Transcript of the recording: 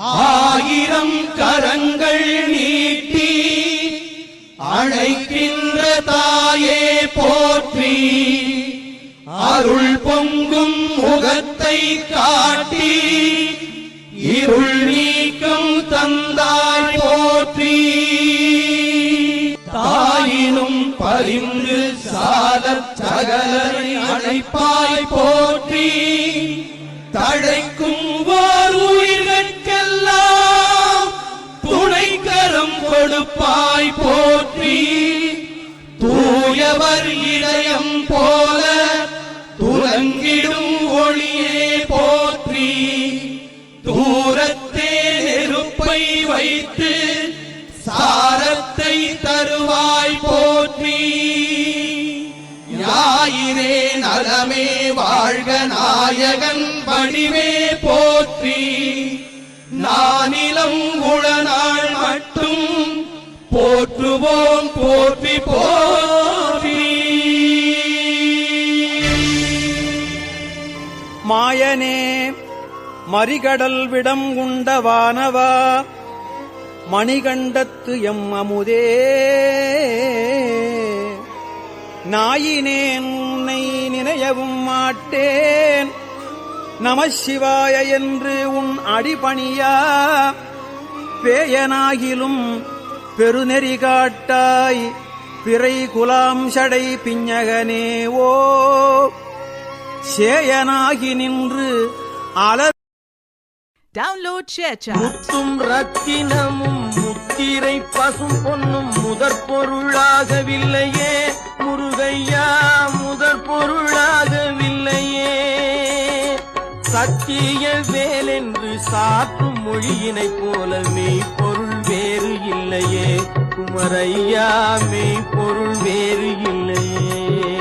ஆயிரம் கரங்கள் நீட்டி அழைக்கின்ற தாயே போற்றி அருள் பொங்கும் முகத்தை காட்டி இருள் நீக்கம் தந்தாய் போற்றி. தாயினும் பரிந்து சாலச் சகலரை அழைப்பாய் போற்றி தழைக்கும் வா கொடுப்பாய் போற்றி தூயவர் இதயம் போல துலங்கிடும் ஒளியே போற்றி. தூரத்தே நெருப்பை வைத்து சாரத்தை தருவாய் போற்றி. ஞாயிறே நலமே வாழ்க நாயகன் வடிவே போ போற்றுவோம் போற்றி போற்றி. மாயனே மறிகடல் விடம் உண்ட வானவா மணிகண்டத்து எம் அமுதே. நாயினேன் உன்னை நினையவும் மாட்டேன். நமசிவாய என்று உன் அடிபணியா பேயனாகிலும் பெருநெறி காட்டாய் பிறை குலாம் சடை பிஞகனே ஓ! சேயனாகி நின்று அலர் Download ShareChat. முத்தும் ரத்தினமும் முத்திரை பசும் பொன்னும் முதற் பொருளாகவில்லையே. முருகையா முதற் பொருளாகவில்லையே. சத்திய வேலென்று சாற்றும் மொழியினைப் போல மெய்ப்பொருள் வேறு இல்லையே. குமரையா மெய் பொருள் வேறு இல்லையே.